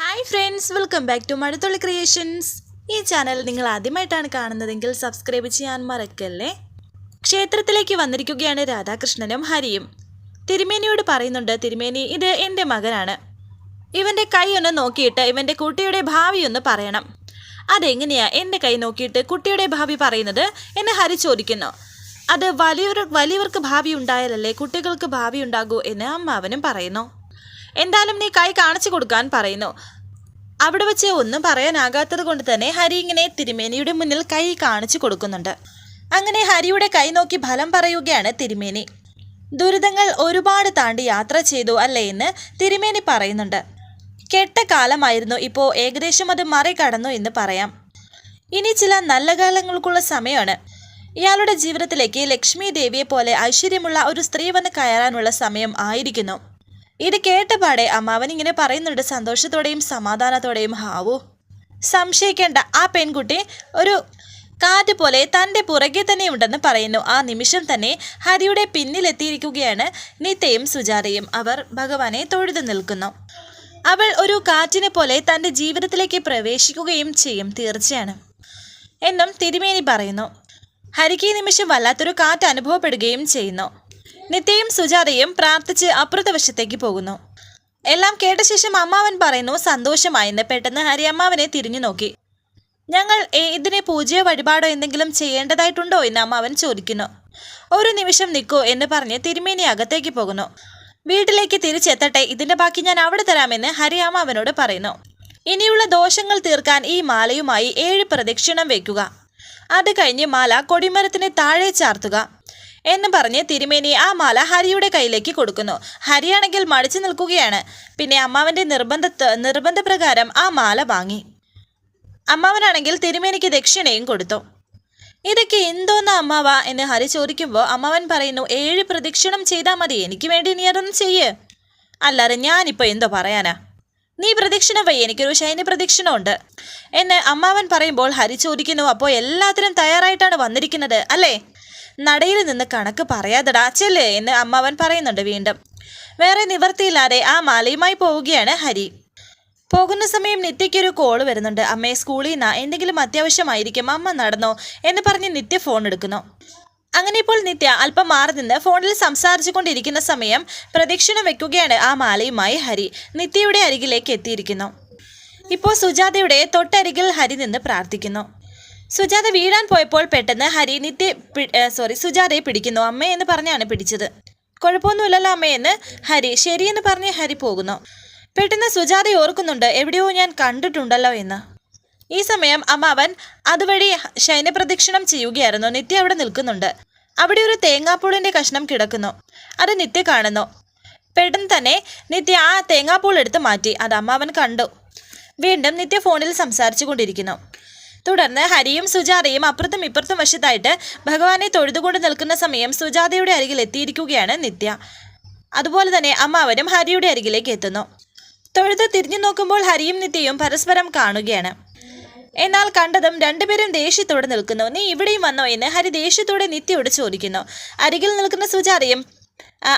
Hi friends welcome back to Mazhathulli creations ഈ channel നിങ്ങൾ ആദ്യമായിട്ടാണ് കാണുന്നതെങ്കിൽ സബ്സ്ക്രൈബ് ചെയ്യാൻ മറക്കല്ലേ? ക്ഷേത്രത്തിലേക്ക് വന്നിരിക്കുകയാണ് രാധാകൃഷ്ണനും ഹരിയും. തിരുമേനിയോട് പറയുന്നുണ്ട് തിരുമേനി ഇത് എന്റെ മകനാണ്. ഇവന്റെ കൈ ഒന്ന് നോക്കിയിട്ട് ഇവന്റെ കുട്ടിയുടെ ഭാവി ഒന്ന് പറയണം. അതെങ്ങനെയാ എന്റെ കൈ നോക്കിയിട്ട് കുട്ടിയുടെ ഭാവി പറയുന്നത്? എന്ന് ഹരി ചോദിക്കുന്നു. അത് വലിയവർ വലിയവർക്ക് ഭാവി ഉണ്ടായാലല്ലേ കുട്ടികൾക്ക് ഭാവി ഉണ്ടാകൂ? എന്ന് അമ്മാവനും പറയുന്നു. എന്തായാലും നീ കൈ കാണിച്ചു കൊടുക്കാൻ പറയുന്നു. അവിടെ വെച്ച് ഒന്നും പറയാനാകാത്തത് കൊണ്ട് തന്നെ ഹരി ഇങ്ങനെ തിരുമേനിയുടെ മുന്നിൽ കൈ കാണിച്ചു കൊടുക്കുന്നുണ്ട്. അങ്ങനെ ഹരിയുടെ കൈ നോക്കി ഫലം പറയുകയാണ് തിരുമേനി. ദുരിതങ്ങൾ ഒരുപാട് താണ്ടി യാത്ര ചെയ്തു അല്ലേ എന്ന് തിരുമേനി പറയുന്നുണ്ട്. കെട്ട കാലമായിരുന്നു ഇപ്പോൾ ഏകദേശം അത് മറികടന്നു എന്ന് പറയാം. ഇനി ചില നല്ല കാലങ്ങൾക്കുള്ള സമയമാണ്. ഇയാളുടെ ജീവിതത്തിലേക്ക് ലക്ഷ്മി ദേവിയെ പോലെ ഐശ്വര്യമുള്ള ഒരു സ്ത്രീ വന്ന് കയറാനുള്ള സമയം ആയിരിക്കുന്നു. ഇത് കേട്ടപാടെ അമ്മാവൻ ഇങ്ങനെ പറയുന്നുണ്ട് സന്തോഷത്തോടെയും സമാധാനത്തോടെയും ഹാവു. സംശയിക്കേണ്ട ആ പെൺകുട്ടി ഒരു കാറ്റ് പോലെ തന്റെ പുറകെ തന്നെ ഉണ്ടെന്ന് പറയുന്നു. ആ നിമിഷം തന്നെ ഹരിയുടെ പിന്നിലെത്തിയിരിക്കുകയാണ് നിത്യയും സുജാതയും. അവർ ഭഗവാനെ തൊഴുതു നിൽക്കുന്നു. അവൾ ഒരു കാറ്റിനെ പോലെ തന്റെ ജീവിതത്തിലേക്ക് പ്രവേശിക്കുകയും ചെയ്യും തീർച്ചയാണ് എന്നും തിരുമേനി പറയുന്നു. ഹരിക്ക് നിമിഷം വല്ലാത്തൊരു കാറ്റ് അനുഭവപ്പെടുകയും ചെയ്യുന്നു. നിത്യയും സുജാതയും പ്രാർത്ഥിച്ച് അപ്പുറത്തെ വശത്തേക്ക് പോകുന്നു. എല്ലാം കേട്ട ശേഷം അമ്മാവൻ പറയുന്നു സന്തോഷമായെന്ന് പെട്ടെന്ന് ഹരി അമ്മാവനെ തിരിഞ്ഞു നോക്കി. ഞങ്ങൾ ഇതിനെ പൂജയോ വഴിപാടോ എന്തെങ്കിലും ചെയ്യേണ്ടതായിട്ടുണ്ടോ എന്ന് അമ്മാവൻ ചോദിക്കുന്നു. ഒരു നിമിഷം നിൽക്കൂ എന്ന് പറഞ്ഞ് തിരുമേനി അകത്തേക്ക് പോകുന്നു. വീട്ടിലേക്ക് തിരിച്ചെത്തട്ടെ ഇതിന്റെ ബാക്കി ഞാൻ അവിടെ തരാമെന്ന് ഹരി അമ്മാവനോട് പറയുന്നു. ഇനിയുള്ള ദോഷങ്ങൾ തീർക്കാൻ ഈ മാലയുമായി ഏഴ് പ്രദക്ഷിണം വയ്ക്കുക അത് കഴിഞ്ഞ് മാല കൊടിമരത്തിന് താഴെ ചാർത്തുക. എന്ന് പറഞ്ഞ് തിരുമേനി ആ മാല ഹരിയുടെ കയ്യിലേക്ക് കൊടുക്കുന്നു. ഹരിയാണെങ്കിൽ മടിച്ചു നിൽക്കുകയാണ്. പിന്നെ അമ്മാവന്റെ നിർബന്ധ നിർബന്ധപ്രകാരം ആ മാല വാങ്ങി. അമ്മാവനാണെങ്കിൽ തിരുമേനിക്ക് ദക്ഷിണയും കൊടുത്തു. ഇതൊക്കെ എന്തോന്ന അമ്മാവ എന്ന് ഹരി ചോദിക്കുമ്പോൾ അമ്മാവൻ പറയുന്നു ഏഴ് പ്രദക്ഷിണം ചെയ്താൽ മതി. എനിക്ക് വേണ്ടി നീ അതൊന്നും ചെയ്യ്. അല്ലാതെ ഞാനിപ്പോൾ എന്തോ പറയാനാ? നീ പ്രദക്ഷിണം വയ്യ. എനിക്കൊരു ശൈന്യ പ്രദക്ഷിണം ഉണ്ട് എന്ന് അമ്മാവൻ പറയുമ്പോൾ ഹരി ചോദിക്കുന്നു അപ്പോൾ എല്ലാത്തിനും തയ്യാറായിട്ടാണ് വന്നിരിക്കുന്നത് അല്ലേ? നടയിൽ നിന്ന് കണക്ക് പറയാതെടാ ചെല്ല് എന്ന് അമ്മാവൻ പറയുന്നുണ്ട് വീണ്ടും. വേറെ നിവർത്തിയില്ലാതെ ആ മാലയുമായി പോവുകയാണ് ഹരി. പോകുന്ന സമയം നിത്യയ്ക്കൊരു കോൾ വരുന്നുണ്ട്. അമ്മയെ സ്കൂളിൽ നിന്ന് എന്തെങ്കിലും അത്യാവശ്യമായിരിക്കും അമ്മ നടന്നോ എന്ന് പറഞ്ഞ് നിത്യ ഫോൺ എടുക്കുന്നു. അങ്ങനെ ഇപ്പോൾ നിത്യ അല്പം മാറി നിന്ന് ഫോണിൽ സംസാരിച്ചു കൊണ്ടിരിക്കുന്ന സമയം പ്രദക്ഷിണം വെക്കുകയാണ് ആ മാലയുമായി ഹരി. നിത്യയുടെ അരികിലേക്ക് എത്തിയിരിക്കുന്നു. ഇപ്പോൾ സുജാതയുടെ തൊട്ടരികിൽ ഹരി നിന്ന് പ്രാർത്ഥിക്കുന്നു. സുജാത വീഴാൻ പോയപ്പോൾ പെട്ടെന്ന് ഹരി നിത്യ സോറി സുജാതയെ പിടിക്കുന്നു. അമ്മയെന്ന് പറഞ്ഞാണ് പിടിച്ചത്. കുഴപ്പമൊന്നുമില്ലല്ലോ അമ്മയെന്ന് ഹരി ശരിയെന്ന് പറഞ്ഞ് ഹരി പോകുന്നു. പെട്ടെന്ന് സുജാത ഓർക്കുന്നുണ്ട് എവിടെയോ ഞാൻ കണ്ടിട്ടുണ്ടല്ലോ എന്ന്. ഈ സമയം അമ്മാവൻ അതുവഴി ശയനപ്രദക്ഷിണം ചെയ്യുകയായിരുന്നു. നിത്യ അവിടെ നിൽക്കുന്നുണ്ട്. അവിടെ ഒരു തേങ്ങാപ്പൂളിന്റെ കഷ്ണം കിടക്കുന്നു. അത് നിത്യ കാണുന്നു. പെട്ടെന്ന് തന്നെ നിത്യ ആ തേങ്ങാപ്പൂൾ എടുത്ത് മാറ്റി. അത് അമ്മാവൻ കണ്ടു. വീണ്ടും നിത്യ ഫോണിൽ സംസാരിച്ചു കൊണ്ടിരിക്കുന്നു തുടർന്ന് ഹരിയും സുജാതയും അപ്പുറത്തും ഇപ്പുറത്തും വശത്തായിട്ട് ഭഗവാനെ തൊഴുതുകൊണ്ട് നിൽക്കുന്ന സമയം സുജാതയുടെ അരികിൽ എത്തിയിരിക്കുകയാണ് നിത്യ. അതുപോലെ തന്നെ അമ്മാവനും ഹരിയുടെ അരികിലേക്ക് എത്തുന്നു. തൊഴുത് തിരിഞ്ഞു നോക്കുമ്പോൾ ഹരിയും നിത്യയും പരസ്പരം കാണുകയാണ്. എന്നാൽ കണ്ടതും രണ്ടുപേരും ദേഷ്യത്തോടെ നിൽക്കുന്നു. നീ ഇവിടെയും വന്നോ? എന്ന് ഹരി ദേഷ്യത്തോടെ നിത്യയോട് ചോദിക്കുന്നു. അരികിൽ നിൽക്കുന്ന സുജാതയും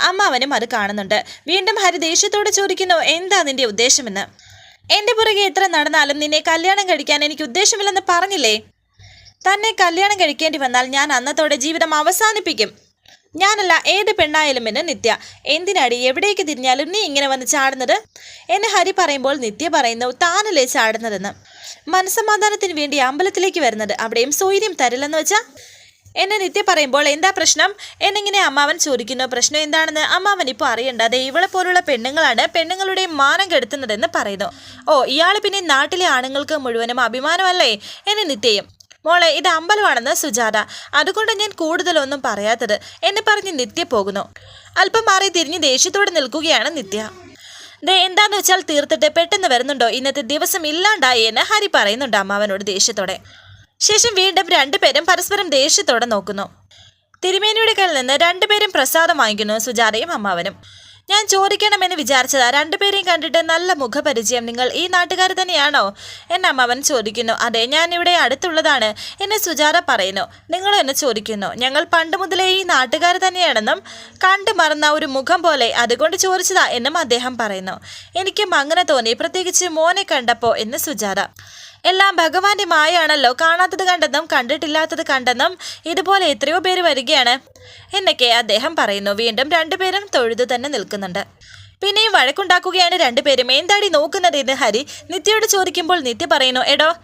അമ്മാവനും അത് കാണുന്നുണ്ട്. വീണ്ടും ഹരി ദേഷ്യത്തോടെ ചോദിക്കുന്നു എന്താ നിന്റെ ഉദ്ദേശമെന്ന്? എന്റെ പുറകെ എത്ര നടന്നാലും നിന്നെ കല്യാണം കഴിക്കാൻ എനിക്ക് ഉദ്ദേശമില്ലെന്ന് പറഞ്ഞില്ലേ? തന്നെ കല്യാണം കഴിക്കേണ്ടി വന്നാൽ ഞാൻ അന്നത്തോടെ ജീവിതം അവസാനിപ്പിക്കും. ഞാനല്ല ഏത് പെണ്ണായാലും എന്നെ നിത്യ. എന്തിനാടി എവിടേക്ക് തിരിഞ്ഞാലും നീ ഇങ്ങനെ വന്ന് ചാടുന്നത്? എന്നെ ഹരി പറയുമ്പോൾ നിത്യ പറയുന്നു താനല്ലേ ചാടുന്നതെന്ന്? മനസമാധാനത്തിന് വേണ്ടി അമ്പലത്തിലേക്ക് വരുന്നത് അവിടെയും സൗര്യം തരില്ലെന്ന് വെച്ചാ? എന്നെ നിത്യ പറയുമ്പോൾ എന്താ പ്രശ്നം? എന്നിങ്ങനെ അമ്മാവൻ ചോദിക്കുന്നു. പ്രശ്നം എന്താണെന്ന് അമ്മാവൻ ഇപ്പോൾ അറിയണ്ട. ദേ ഇവളെ പോലുള്ള പെണ്ണുങ്ങളാണ് പെണ്ണുങ്ങളുടെ മാനം കെടുത്തുന്നതെന്ന് പറയുന്നു. ഓ ഇയാൾ പിന്നെ നാട്ടിലെ ആണുങ്ങൾക്ക് മുഴുവനും അഭിമാനമല്ലേ? എന്നെ നിത്യയും മോളെ ഇത് അമ്പലമാണെന്ന് സുജാത. അതുകൊണ്ട് ഞാൻ കൂടുതലൊന്നും പറയാത്തത്. എന്നെ പറഞ്ഞ് നിത്യ പോകുന്നു. അല്പം മാറി തിരിഞ്ഞ് ദേഷ്യത്തോടെ നിൽക്കുകയാണ് നിത്യ. ദേ എന്താന്ന് വെച്ചാൽ തീർത്തിട്ട് പെട്ടെന്ന് വരുന്നുണ്ടോ? ഇന്നത്തെ ദിവസം ഇല്ലാണ്ടായി എന്ന് ഹരി പറയുന്നുണ്ട് അമ്മാവനോട് ദേഷ്യത്തോടെ. ശേഷം വീണ്ടും രണ്ടുപേരും പരസ്പരം ദേഷ്യത്തോടെ നോക്കുന്നു. തിരുമേനിയുടെ കയ്യിൽ നിന്ന് രണ്ടുപേരും പ്രസാദം വാങ്ങിക്കുന്നു സുജാതയും അമ്മാവനും. ഞാൻ ചോദിക്കണമെന്ന് വിചാരിച്ചതാ രണ്ടുപേരെയും കണ്ടിട്ട് നല്ല മുഖപരിചയം നിങ്ങൾ ഈ നാട്ടുകാർ തന്നെയാണോ? എന്നെ അമ്മാവൻ ചോദിക്കുന്നു. അതെ ഞാൻ ഇവിടെ അടുത്തുള്ളതാണ് എന്നെ സുജാത പറയുന്നു. നിങ്ങൾ എന്നെ ചോദിക്കുന്നു. ഞങ്ങൾ പണ്ട് മുതലേ ഈ നാട്ടുകാർ തന്നെയാണെന്നും കണ്ടു മറന്ന ഒരു മുഖം പോലെ അതുകൊണ്ട് ചോദിച്ചതാ എന്നും അദ്ദേഹം പറയുന്നു. എനിക്കും അങ്ങനെ തോന്നി. പ്രത്യേകിച്ച് മോനെ കണ്ടപ്പോൾ എന്ന് സുജാത. എല്ലാം ഭഗവാന്റെ മായയാണല്ലോ. കാണാത്തത് കണ്ടെന്നും കണ്ടിട്ടില്ലാത്തത് കണ്ടെന്നും ഇതുപോലെ എത്രയോ പേര് വരികയാണ്. എന്നൊക്കെ അദ്ദേഹം പറയുന്നു. വീണ്ടും രണ്ടുപേരും തൊഴുതു തന്നെ നിൽക്കുന്നുണ്ട്. പിന്നെയും വഴക്കുണ്ടാക്കുകയാണ് രണ്ടുപേരും. എന്താടി നോക്കുന്നത് എന്ന് ഹരി? നിത്യയോട് ചോദിക്കുമ്പോൾ നിത്യ പറയുന്നു എടോ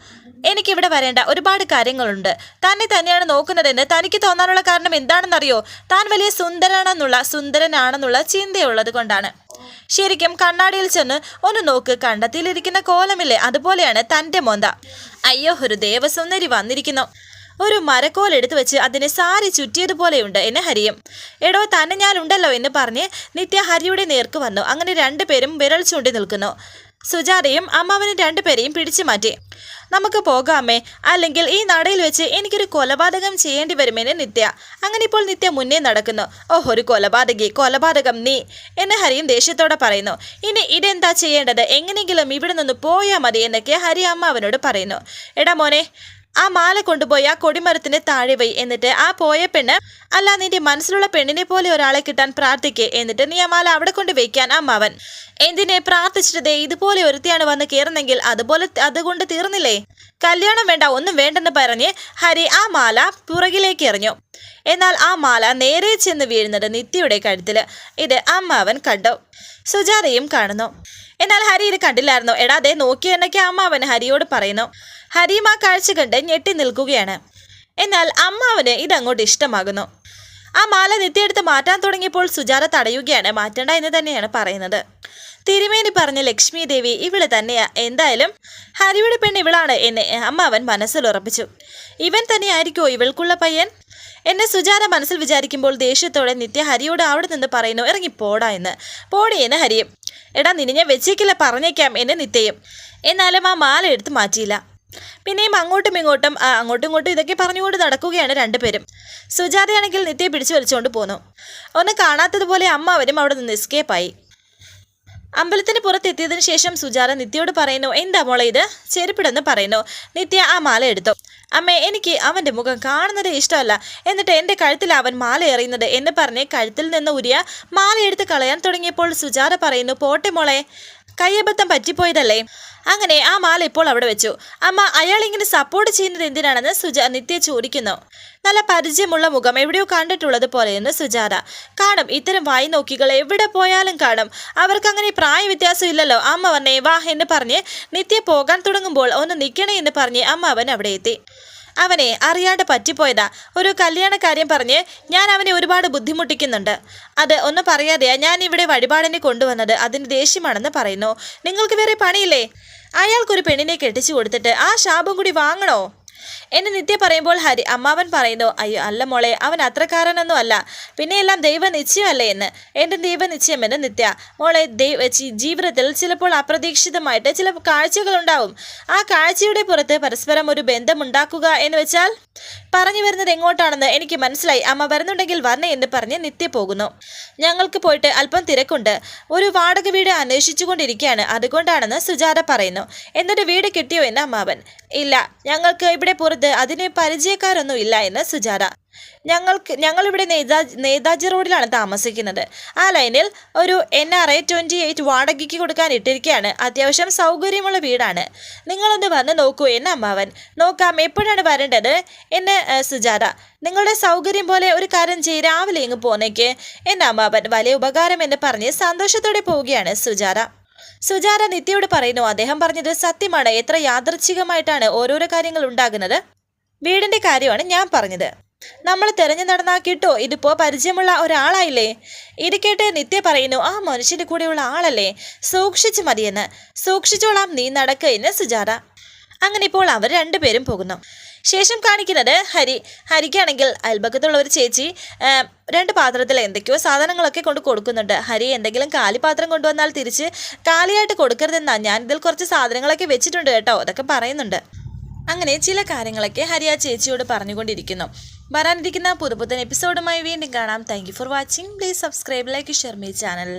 എനിക്കിവിടെ വരേണ്ട ഒരുപാട് കാര്യങ്ങളുണ്ട്. തന്നെ തന്നെയാണ് നോക്കുന്നതെന്ന് തനിക്ക് തോന്നാനുള്ള കാരണം എന്താണെന്നറിയോ? താൻ വലിയ സുന്ദരനാണെന്നുള്ള സുന്ദരനാണെന്നുള്ള ചിന്തയുള്ളത് കൊണ്ടാണ്. ശരിക്കും കണ്ണാടിയിൽ ചെന്ന് ഒന്ന് നോക്ക് കണ്ടത്തിലിരിക്കുന്ന കോലമില്ലേ അതുപോലെയാണ് തന്റെ മൊന്ത. അയ്യോ ഒരു ദേവസുന്ദരി വന്നിരിക്കുന്നു. ഒരു മരക്കോൽ എടുത്തു വെച്ച് അതിനെ സാരി ചുറ്റിയതുപോലെയുണ്ട് എന്നെ ഹരിയും. എടോ തന്നെ ഞാൻ ഉണ്ടല്ലോ എന്ന് പറഞ്ഞ് നിത്യ ഹരിയുടെ നേർക്ക് വന്നു. അങ്ങനെ രണ്ടുപേരും വിരൽ ചൂണ്ടി നിൽക്കുന്നു. സുജാതയും അമ്മാവനും രണ്ടുപേരെയും പിടിച്ചു മാറ്റി. നമുക്ക് പോകാമേ. അല്ലെങ്കിൽ ഈ നടയിൽ വെച്ച് എനിക്കൊരു കൊലപാതകം ചെയ്യേണ്ടി വരുമെന്ന് നിത്യ. അങ്ങനെ ഇപ്പോൾ നിത്യ മുന്നേ നടക്കുന്നു. ഓഹ് ഒരു കൊലപാതകി. കൊലപാതകം നീ. എന്ന് ഹരിയും ദേഷ്യത്തോടെ പറയുന്നു. ഇനി ഇതെന്താ ചെയ്യേണ്ടത്? എങ്ങനെയെങ്കിലും ഇവിടെ നിന്ന് പോയാൽ മതി എന്നൊക്കെ ഹരി അമ്മ അവനോട് പറയുന്നു. എടാ മോനെ ആ മാല കൊണ്ടുപോയി ആ കൊടിമരത്തിന് താഴെ വൈ എന്നിട്ട് ആ പോയ പെണ്ണ് അല്ല നിന്റെ മനസ്സിലുള്ള പെണ്ണിനെ പോലെ ഒരാളെ കിട്ടാൻ പ്രാർത്ഥിക്കേ എന്നിട്ട് നീ ആ മാല അവിടെ കൊണ്ട് വെക്കാൻ അമ്മാവൻ എന്തിനെ പ്രാർത്ഥിച്ചിട്ട് ഇതുപോലെ ഒരുത്തിയാണ് വന്ന് കയറുന്നെങ്കിൽ അതുപോലെ അതുകൊണ്ട് തീർന്നില്ലേ? കല്യാണം വേണ്ട ഒന്നും വേണ്ടെന്ന് പറഞ്ഞ് ഹരി ആ മാല പുറകിലേക്ക് എറിഞ്ഞു. എന്നാൽ ആ മാല നേരെ ചെന്ന് വീഴുന്നത് നിത്യയുടെ കഴുത്തിൽ ഇത് അമ്മാവൻ കണ്ടു. സുജാതയും കാണുന്നു. എന്നാൽ ഹരി ഇത് കണ്ടില്ലായിരുന്നു. എടാ ദേ നോക്കി അമ്മാവൻ ഹരിയോട് പറയുന്നു. ഹരിയും ആ കാഴ്ച കണ്ട് ഞെട്ടി നിൽക്കുകയാണ്. എന്നാൽ അമ്മാവന് ഇതങ്ങോട്ട് ഇഷ്ടമാകുന്നു. ആ മാല നിത്യയെടുത്ത് മാറ്റാൻ തുടങ്ങിയപ്പോൾ സുജാത തടയുകയാണ്. മാറ്റണ്ട എന്ന് തന്നെയാണ് പറയുന്നത്. തിരുമേനി പറഞ്ഞ ലക്ഷ്മി ദേവി ഇവൾ തന്നെയാ. എന്തായാലും ഹരിയുടെ പെണ്ണ് ഇവളാണ് എന്ന് അമ്മാവൻ മനസ്സിൽ ഉറപ്പിച്ചു. ഇവൻ തന്നെയായിരിക്കുമോ ഇവൾക്കുള്ള പയ്യൻ? എന്നെ സുജാത മനസ്സിൽ വിചാരിക്കുമ്പോൾ ദേഷ്യത്തോടെ നിത്യ ഹരിയോട് അവിടെ നിന്ന് പറയുന്നു ഇറങ്ങി പോടാ എന്ന്. പോടി എന്ന് ഹരിയും എടാ നിന്നെ ഞാൻ വെച്ചേക്കില്ല പറഞ്ഞേക്കാം എന്ന് നിത്യയും. എന്നാലും ആ മാല എടുത്ത് മാറ്റിയില്ല. പിന്നെയും അങ്ങോട്ടും ഇങ്ങോട്ടും അങ്ങോട്ടും ഇങ്ങോട്ടും ഇതൊക്കെ പറഞ്ഞുകൊണ്ട് നടക്കുകയാണ് രണ്ടുപേരും. സുജാതയാണെങ്കിൽ നിത്യയെ പിടിച്ചു വലിച്ചുകൊണ്ട് പോന്നു. ഒന്ന് കാണാത്തതുപോലെ അമ്മ അവരും അവിടെ നിന്ന് എസ്കേപ്പായി അമ്പലത്തിന് പുറത്തെത്തിയതിനു ശേഷം സുജാത നിത്യയോട് പറയുന്നു എന്താ മോളെ ഇത്? ചെരുപ്പിടെന്ന് പറയുന്നു. നിത്യ ആ മാല എടുത്തു. അമ്മേ എനിക്ക് അവന്റെ മുഖം കാണുന്നത് ഇഷ്ടമല്ല. എന്നിട്ട് എന്റെ കഴുത്തിൽ അവൻ മാല എറിയുന്നത്? എന്ന് പറഞ്ഞ് കഴുത്തിൽ നിന്ന് ഉരിയ മാല എടുത്ത് കളയാൻ തുടങ്ങിയപ്പോൾ സുജാത പറയുന്നു പോട്ടെ മോളെ. കയ്യബദ്ധം പറ്റിപ്പോയതല്ലേ? അങ്ങനെ ആ മാല ഇപ്പോൾ അവിടെ വെച്ചു. അമ്മ അയാൾ ഇങ്ങനെ സപ്പോർട്ട് ചെയ്യുന്നത് എന്തിനാണെന്ന് സുജ നിത്യ ചോദിക്കുന്നു. നല്ല പരിചയമുള്ള മുഖം എവിടെയോ കണ്ടിട്ടുള്ളത് പോലെയെന്ന് സുജാത. കാണും ഇത്തരം വായി നോക്കികൾ എവിടെ പോയാലും കാണും. അവർക്ക് അങ്ങനെ പ്രായ വ്യത്യാസം ഇല്ലല്ലോ അമ്മ വന്നേ വാ എന്ന് പറഞ്ഞ് നിത്യ പോകാൻ തുടങ്ങുമ്പോൾ ഒന്ന് നിൽക്കണേ എന്ന് പറഞ്ഞ് അമ്മ അവൻ അവിടെ എത്തി. അവനെ അറിയാണ്ട് പറ്റിപ്പോയതാ. ഒരു കല്യാണ കാര്യം പറഞ്ഞ് ഞാൻ അവനെ ഒരുപാട് ബുദ്ധിമുട്ടിക്കുന്നുണ്ട്. അത് ഒന്ന് പറയാതെയാ ഞാൻ ഇവിടെ വഴിപാടിനെ കൊണ്ടുവന്നത് അതിന് ദേഷ്യമാണെന്ന് പറയുന്നു. നിങ്ങൾക്ക് വേറെ പണിയില്ലേ? അയാൾക്കൊരു പെണ്ണിനെ കെട്ടിച്ചു കൊടുത്തിട്ട് ആ ശാപം കൂടി വാങ്ങണോ? എന്നെ നിത്യ പറയുമ്പോൾ ഹരി അമ്മാവൻ പറയുന്നു അയ്യോ അല്ല മോളെ അവൻ അത്രക്കാരനൊന്നും അല്ല. പിന്നെ എല്ലാം ദൈവ നിശ്ചയമല്ലേ എന്ന്. എന്റെ ദൈവ നിശ്ചയമെന്ന് നിത്യ. മോളെ ദൈവ ജീവിതത്തിൽ ചിലപ്പോൾ അപ്രതീക്ഷിതമായിട്ട് ചില കാഴ്ചകൾ ഉണ്ടാവും ആ കാഴ്ചയുടെ പുറത്ത് പരസ്പരം ഒരു ബന്ധമുണ്ടാക്കുക എന്ന് വെച്ചാൽ പറഞ്ഞു വരുന്നത് എങ്ങോട്ടാണെന്ന് എനിക്ക് മനസ്സിലായി. അമ്മ വരുന്നുണ്ടെങ്കിൽ വരണേ എന്ന് പറഞ്ഞ് നിത്യ പോകുന്നു. ഞങ്ങൾക്ക് പോയിട്ട് അല്പം തിരക്കുണ്ട്. ഒരു വാടക വീട് അന്വേഷിച്ചുകൊണ്ടിരിക്കുകയാണ്. അതുകൊണ്ടാണെന്ന് സുജാത പറയുന്നു. എന്നിട്ട് വീട് കിട്ടിയോ എന്ന് അമ്മാവൻ. ഇല്ല ഞങ്ങൾക്ക് ഇവിടെ പുറത്ത് അതിന് പരിചയക്കാരൊന്നും ഇല്ല എന്ന് സുജാത. ഞങ്ങൾക്ക് ഞങ്ങളിവിടെ നേതാ നേതാജി റോഡിലാണ് താമസിക്കുന്നത്. ആ ലൈനിൽ ഒരു N R I twenty eight വാടകയ്ക്ക് കൊടുക്കാൻ ഇട്ടിരിക്കുകയാണ് അത്യാവശ്യം സൗകര്യമുള്ള വീടാണ്. നിങ്ങളൊന്ന് വന്ന് നോക്കൂ എന്ന് അമ്മാവൻ. നോക്കാം എപ്പോഴാണ് വരേണ്ടത് എന്ന് സുജാത. നിങ്ങളുടെ സൗകര്യം പോലെ ഒരു കാര്യം ചെയ്ത് രാവിലെ ഇങ്ങ് പോന്നേക്ക്. എന്ന് അമ്മാവൻ വലിയ ഉപകാരം എന്ന് പറഞ്ഞ് സന്തോഷത്തോടെ പോവുകയാണ് സുജാത. സുജാത നിത്യയോട് പറയുന്നു അദ്ദേഹം പറഞ്ഞത് സത്യമാണ്. എത്ര യാദൃച്ഛികമായിട്ടാണ് ഓരോരോ കാര്യങ്ങൾ ഉണ്ടാകുന്നത്. വീടിന്റെ കാര്യമാണ് ഞാൻ പറഞ്ഞത്. നമ്മൾ തെരഞ്ഞു നടന്നാ കിട്ടോ ഇതിപ്പോ പരിചയമുള്ള ഒരാളായില്ലേ? ഇത് കേട്ട് നിത്യ പറയുന്നു ആ മനുഷ്യന്റെ കൂടെയുള്ള ആളല്ലേ? സൂക്ഷിച്ചു മതിയെന്ന്. സൂക്ഷിച്ചോളാം നീ നടക്കുക എന്ന് സുജാത. അങ്ങനെ ഇപ്പോൾ അവർ രണ്ടുപേരും പോകുന്നു. ശേഷം കാണിക്കുന്നത് ഹരി ഹരിക്കാണെങ്കിൽ അയൽപക്കത്തുള്ള ഒരു ചേച്ചി രണ്ട് പാത്രത്തിൽ എന്തൊക്കെയോ സാധനങ്ങളൊക്കെ കൊണ്ട് കൊടുക്കുന്നുണ്ട്. ഹരി എന്തെങ്കിലും കാലി പാത്രം കൊണ്ടുവന്നാൽ തിരിച്ച് കാലിയായിട്ട് കൊടുക്കരുതെന്നാ. ഞാൻ ഇതിൽ കുറച്ച് സാധനങ്ങളൊക്കെ വെച്ചിട്ടുണ്ട് കേട്ടോ. അതൊക്കെ പറയുന്നുണ്ട്. അങ്ങനെ ചില കാര്യങ്ങളൊക്കെ ഹരി ആ ചേച്ചിയോട് പറഞ്ഞുകൊണ്ടിരിക്കുന്നു. വരാനിരിക്കുന്ന പുതുപുത്തൻ എപ്പിസോഡുമായി വീണ്ടും കാണാം. Thank for watching please subscribe like share my channel